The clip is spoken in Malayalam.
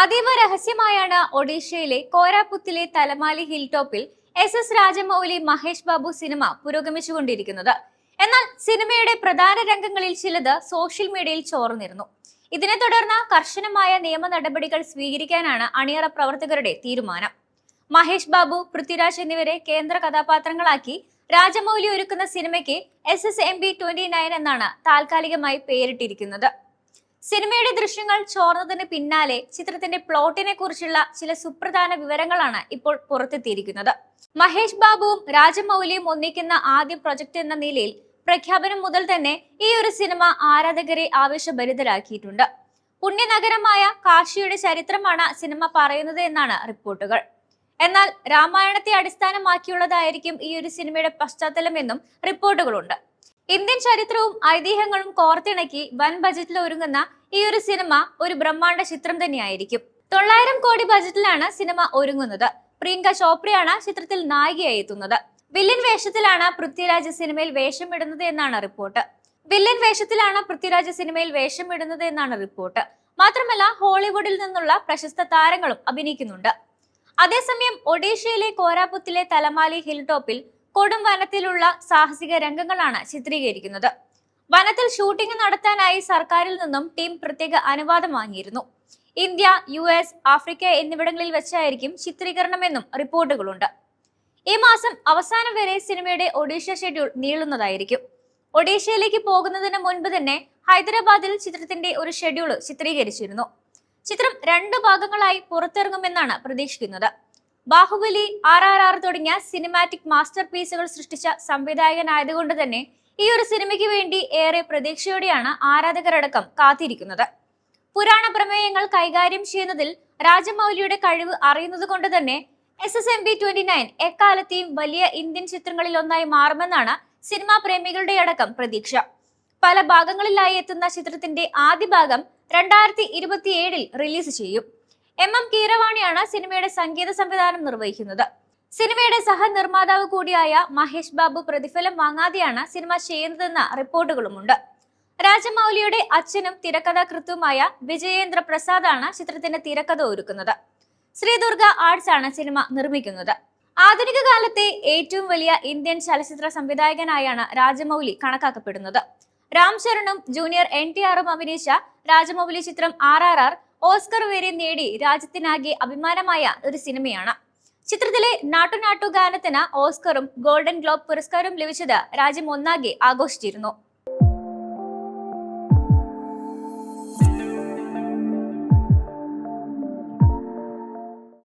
അതീവ രഹസ്യമായാണ് ഒഡീഷയിലെ കോരാപുത്തിലെ തലമാലി ഹിൽ ടോപ്പിൽ S S Rajamouli Mahesh Babu cinema പുരോഗമിച്ചുകൊണ്ടിരിക്കുന്നത്. എന്നാൽ സിനിമയുടെ പ്രധാന രംഗങ്ങളിൽ ചിലത് സോഷ്യൽ മീഡിയയിൽ ചോർന്നിരുന്നു. ഇതിനെ തുടർന്ന് കർശനമായ നിയമ നടപടികൾ സ്വീകരിക്കാനാണ് അണിയറ പ്രവർത്തകരുടെ തീരുമാനം. മഹേഷ് ബാബു പൃഥ്വിരാജ് എന്നിവരെ കേന്ദ്ര കഥാപാത്രങ്ങളാക്കി രാജമൗലി ഒരുക്കുന്ന സിനിമയ്ക്ക് S S M B twenty nine എന്നാണ് താൽക്കാലികമായി പേരിട്ടിരിക്കുന്നത്. സിനിമയുടെ ദൃശ്യങ്ങൾ ചോർന്നതിന് പിന്നാലെ ചിത്രത്തിന്റെ പ്ലോട്ടിനെ കുറിച്ചുള്ള ചില സുപ്രധാന വിവരങ്ങളാണ് ഇപ്പോൾ പുറത്തെത്തിയിരിക്കുന്നത്. മഹേഷ് ബാബുവും രാജമൗലിയും ഒന്നിക്കുന്ന ആദ്യ പ്രൊജക്ട് എന്ന നിലയിൽ പ്രഖ്യാപനം മുതൽ തന്നെ ഈ ഒരു സിനിമ ആരാധകരെ ആവേശഭരിതരാക്കിയിട്ടുണ്ട്. പുണ്യനഗരമായ കാശിയുടെ ചരിത്രമാണ് സിനിമ പറയുന്നത് എന്നാണ് റിപ്പോർട്ടുകൾ. എന്നാൽ രാമായണത്തെ അടിസ്ഥാനമാക്കിയുള്ളതായിരിക്കും ഈ ഒരു സിനിമയുടെ പശ്ചാത്തലമെന്നും റിപ്പോർട്ടുകളുണ്ട്. ഇന്ത്യൻ ചരിത്രവും ഐതിഹ്യങ്ങളും കോർത്തിണക്കി വൻ ബജറ്റിൽ ഒരുങ്ങുന്ന ഈ ഒരു സിനിമ ഒരു ബ്രഹ്മാണ്ഡ ചിത്രം തന്നെയായിരിക്കും. തൊള്ളായിരം കോടി ബജറ്റിലാണ് സിനിമ ഒരുങ്ങുന്നത്. പ്രിയങ്ക ചോപ്രയാണ് ചിത്രത്തിൽ നായികയായി എത്തുന്നത്. വില്ലൻ വേഷത്തിലാണ് പൃഥ്വിരാജ് സിനിമയിൽ വേഷമിടുന്നത് എന്നാണ് റിപ്പോർട്ട്. വില്ലൻ വേഷത്തിലാണ് പൃഥ്വിരാജ് സിനിമയിൽ വേഷമിടുന്നത് എന്നാണ് റിപ്പോർട്ട്. മാത്രമല്ല ഹോളിവുഡിൽ നിന്നുള്ള പ്രശസ്ത താരങ്ങളും അഭിനയിക്കുന്നുണ്ട്. അതേസമയം ഒഡീഷയിലെ കോരാപുത്തിലെ തലമാലി ഹിൽ ടോപ്പിൽ കൊടും വനത്തിലുള്ള സാഹസിക രംഗങ്ങളാണ് ചിത്രീകരിക്കുന്നത്. വനത്തിൽ ഷൂട്ടിംഗ് നടത്താനായി സർക്കാരിൽ നിന്നും ടീം പ്രത്യേക അനുവാദം വാങ്ങിയിരുന്നു. ഇന്ത്യ യു എസ് ആഫ്രിക്ക എന്നിവിടങ്ങളിൽ വെച്ചായിരിക്കും ചിത്രീകരണമെന്നും റിപ്പോർട്ടുകളുണ്ട്. ഈ മാസം അവസാനം വരെ സിനിമയുടെ ഒഡീഷ ഷെഡ്യൂൾ നീളുന്നതായിരിക്കും. ഒഡീഷയിലേക്ക് പോകുന്നതിന് മുൻപ് തന്നെ ഹൈദരാബാദിൽ ചിത്രത്തിന്റെ ഒരു ഷെഡ്യൂൾ ചിത്രീകരിച്ചിരുന്നു. ചിത്രം രണ്ട് ഭാഗങ്ങളായി പുറത്തിറങ്ങുമെന്നാണ് പ്രതീക്ഷിക്കുന്നത്. ബാഹുബലി ആർ ആർ ആർ തുടങ്ങിയ സിനിമാറ്റിക് മാസ്റ്റർ പീസുകൾ സൃഷ്ടിച്ച സംവിധായകനായതുകൊണ്ട് തന്നെ ഈ ഒരു സിനിമയ്ക്ക് വേണ്ടി ഏറെ പ്രതീക്ഷയോടെയാണ് ആരാധകരടക്കം കാത്തിരിക്കുന്നത്. പുരാണ പ്രമേയങ്ങൾ കൈകാര്യം ചെയ്യുന്നതിൽ രാജമൗലിയുടെ കഴിവ് അറിയുന്നത് കൊണ്ട് തന്നെ S S M B twenty nine എക്കാലത്തെയും വലിയ ഇന്ത്യൻ ചിത്രങ്ങളിൽ ഒന്നായി മാറുമെന്നാണ് സിനിമാ പ്രേമികളുടെ അടക്കം പ്രതീക്ഷ. പല ഭാഗങ്ങളിലായി എത്തുന്ന ചിത്രത്തിന്റെ ആദ്യ ഭാഗം രണ്ടായിരത്തി ഇരുപത്തിയേഴിൽ റിലീസ് ചെയ്യും. എം എം കീരവാണിയാണ് സിനിമയുടെ സംഗീത സംവിധാനം നിർവഹിക്കുന്നത്. സിനിമയുടെ സഹനിർമ്മാതാവ് കൂടിയായ മഹേഷ് ബാബു പ്രതിഫലം വാങ്ങാതെയാണ് സിനിമ ചെയ്യുന്നതെന്ന റിപ്പോർട്ടുകളുമുണ്ട്. രാജമൗലിയുടെ അച്ഛനും തിരക്കഥാകൃത്തുമായ വിജയേന്ദ്ര പ്രസാദാണ് ചിത്രത്തിന്റെ തിരക്കഥ ഒരുക്കുന്നത്. ശ്രീദുർഗ ആർട്സ് ആണ് സിനിമ നിർമ്മിക്കുന്നത്. ആധുനിക കാലത്തെ ഏറ്റവും വലിയ ഇന്ത്യൻ ചലച്ചിത്ര സംവിധായകനായാണ് രാജമൗലി കണക്കാക്കപ്പെടുന്നത്. രാം ചരണും ജൂനിയർ എൻ ടി ആറും അഭിനയിച്ച രാജമൗലി ചിത്രം ആർ ആർ ആർ ഓസ്കർ വരെ നേടി രാജ്യത്തിനാകെ അഭിമാനമായ ഒരു സിനിമയാണ്. ചിത്രത്തിലെ നാട്ടുനാട്ടു നാട്ടു ഗാനത്തിന് ഓസ്കറും ഗോൾഡൻ ഗ്ലോബ് പുരസ്കാരവും ലഭിച്ചത് രാജ്യം ഒന്നാകെ ആഘോഷിച്ചിരുന്നു.